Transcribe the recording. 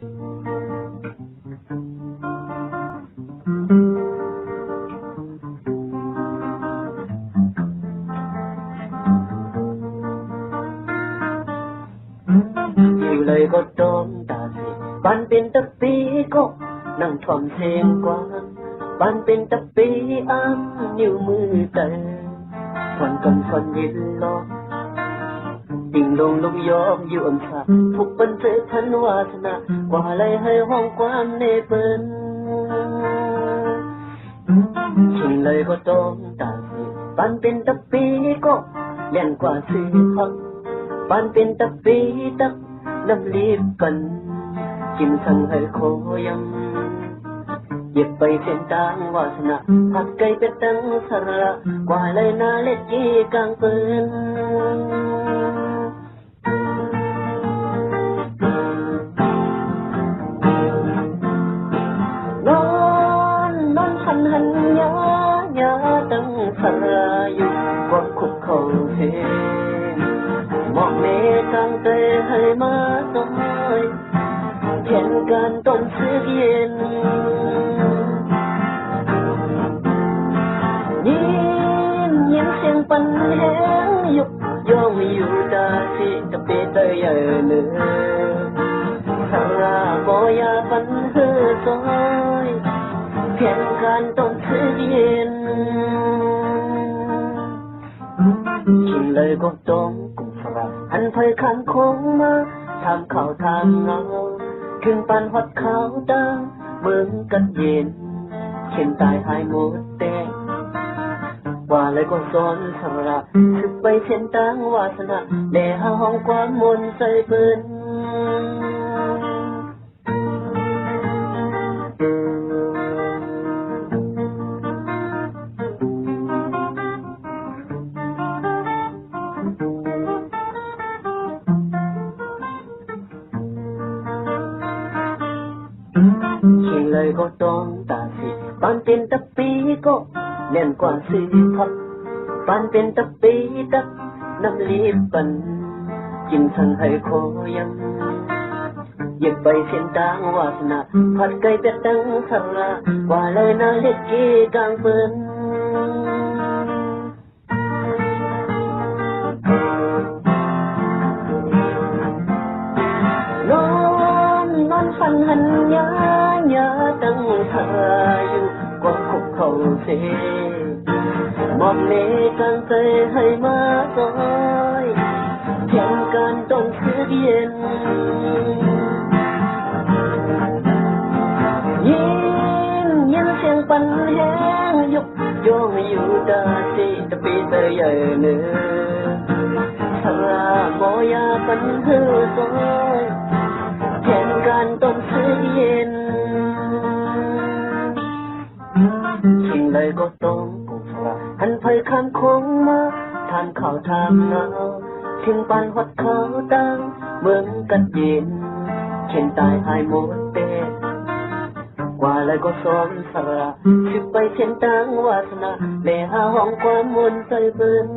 nhiều lời có trốn ta gì ban bên tập tí có nàng thòm xem qua ban bên tập tí ám nhiều mưa tờ hoàn cầm phần lo. ดิ่งลงลงยอมอยู่อำชาทุกปันเจอพันวาสนากว่าอะไรให้ห้องความในเปินชิงเลยก็ต้องตาสิปันเป็นตะปีก็เล่นกว่าซื้อพักปานเป็นตะปีตักน้ำลีบกัน กินทั้งให้โคยังเหยียบไปเส้นทางวาสนาผัดไก่เป็ดตั้งสระกว่าเลยนาเล็ดยีกลางปืน không thể một mê tan tê hơi mơ tôi thiên can tông sức yên nhìn nhìn xem bắn hén dục do mi yêu ta si tập tê tơi ở nữa thằng ra có ya bắn hơi เลยก็ต้องกุ้งสระหันไปขันคงมาทำข่าทางเงาขึ้นปันหัดขาดังเมืองกันเย็นเข็นตายหายหมดแดงว่าเลยก็สอนสระสึกไปเช่นตั้งวาสนาแด่หาห้องความมนใส่เบิ้น เลยก็ต้องตาสิปานเป็นตะปีก็แน่นกว่าสีพักปานเป็นตะปีตักน้ำลีบปัน กินทั้งให้โคยังเหยียบไปเส้นทางวาสนาผัดไก่เป็ดตั้งสระกว่าเลยนาเล็กกีกลางเปิ้นนอนนอนฝันหันยายาตั้งหันยา nhớ từng thời qua khúc khẩu thế một lệ cơn tê hơi mơ tôi chẳng cơn đông xưa điên nhìn nhìn xem bắn hẹn dục cho nhiều ta chỉ tập đi tới giờ nữa. Thơ ya bắn hư rồi chẳng can đông xứ điên ก็ต้องกุศลหันไปข้ามคงมาทานข้าวทางเงาชิงปันหัดเขาตังเมืองกันเย็นเช่นตายหายหมดเตกว่าเลยก็สอมสระชิบไปเช่นตังวาสนาแม่หาห้องความมนใจเบิ้น